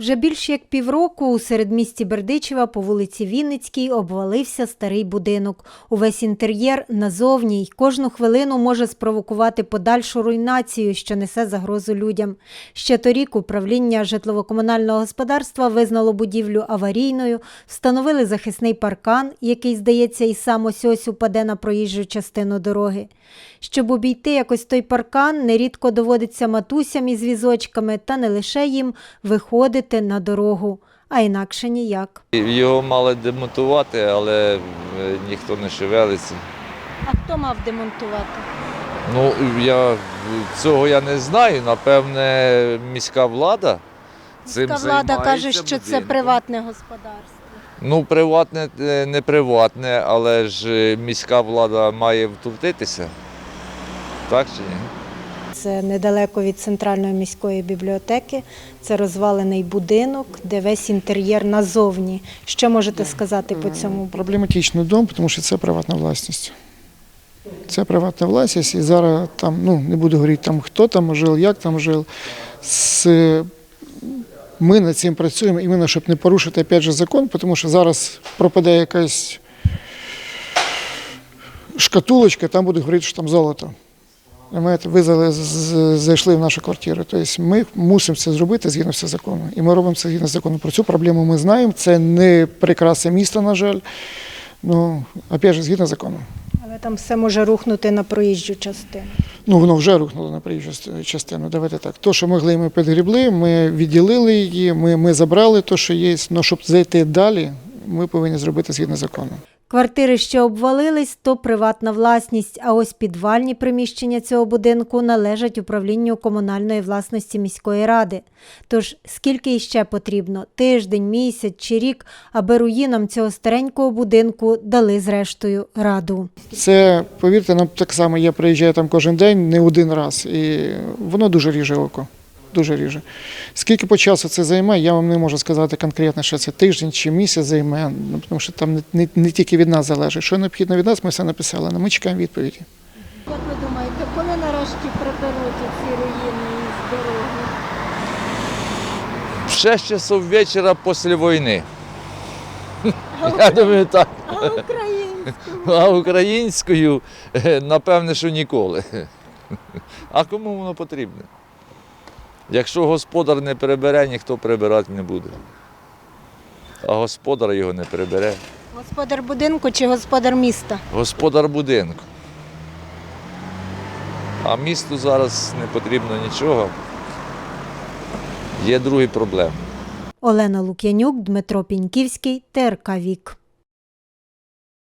Вже більш як півроку у середмісті Бердичева по вулиці Вінницькій обвалився старий будинок. Увесь інтер'єр назовні й кожну хвилину може спровокувати подальшу руйнацію, що несе загрозу людям. Ще торік управління житлово-комунального господарства визнало будівлю аварійною, встановили захисний паркан, який, здається, і сам ось ось упаде на проїжджу частину дороги. Щоб обійти якось той паркан, нерідко доводиться матусям із візочками та не лише їм виходити на дорогу, а інакше ніяк. Його мали демонтувати, але е, ніхто не шевелиться. А хто мав демонтувати? Ну, я цього я не знаю. Напевне, міська влада. Цим Міська влада каже, що це приватне господарство. Ну, приватне, е, не приватне, але ж е, міська влада має втрутитися. Так чи ні? Це недалеко від центральної міської бібліотеки. Це розвалений будинок, де весь інтер'єр назовні. Що можете сказати по цьому? Проблематичний дом, тому що це приватна власність. Це приватна власність, і зараз там, ну не буду говорити там, хто там жив, як там жив. З, ми над цим працюємо іменно, щоб не порушити опять же, закон, тому що зараз пропаде якась шкатулочка, там будуть говорити, що там золото. Розумієте, визвали, зайшли в нашу квартиру. Тобто ми мусимо це зробити згідно всього закону. І ми робимо це згідно закону. Про цю проблему ми знаємо. Це не прикраса міста, на жаль. Ну, опять же, згідно закону. Але там все може рухнути на проїжджу частину. Ну, воно вже рухнуло на приїжджу ст- частину. Давайте так. То, що могли, ми підгрібли, ми відділили її, ми, ми забрали те, що є. Але щоб зайти далі, ми повинні зробити згідно закону. Квартири, що обвалились, то приватна власність, а ось підвальні приміщення цього будинку належать управлінню комунальної власності міської ради. Тож скільки іще потрібно тиждень, місяць чи рік, аби руїнам цього старенького будинку дали зрештою раду. Це, повірте, нам так само я приїжджаю там кожен день, не один раз. І воно дуже ріже око. Дуже ріже. Скільки по часу це займе, я вам не можу сказати конкретно, що це тиждень чи місяць займе, ну, тому що там не, не, не тільки від нас залежить. Що необхідно від нас, ми все написали, але ми чекаємо відповіді. Як ви думаєте, коли нарешті приберуть ці руїни з дороги? В 6 часов вечора після війни. Я думаю, так. А українську? А українською, е, напевне, що ніколи. А кому воно потрібне? Якщо господар не прибере, ніхто прибирати не буде. А господар його не прибере. Господар будинку чи господар міста? Господар будинку. А місту зараз не потрібно нічого. Є другі проблеми. Олена Лук'янюк, Дмитро Піньківський, ТРК Вік.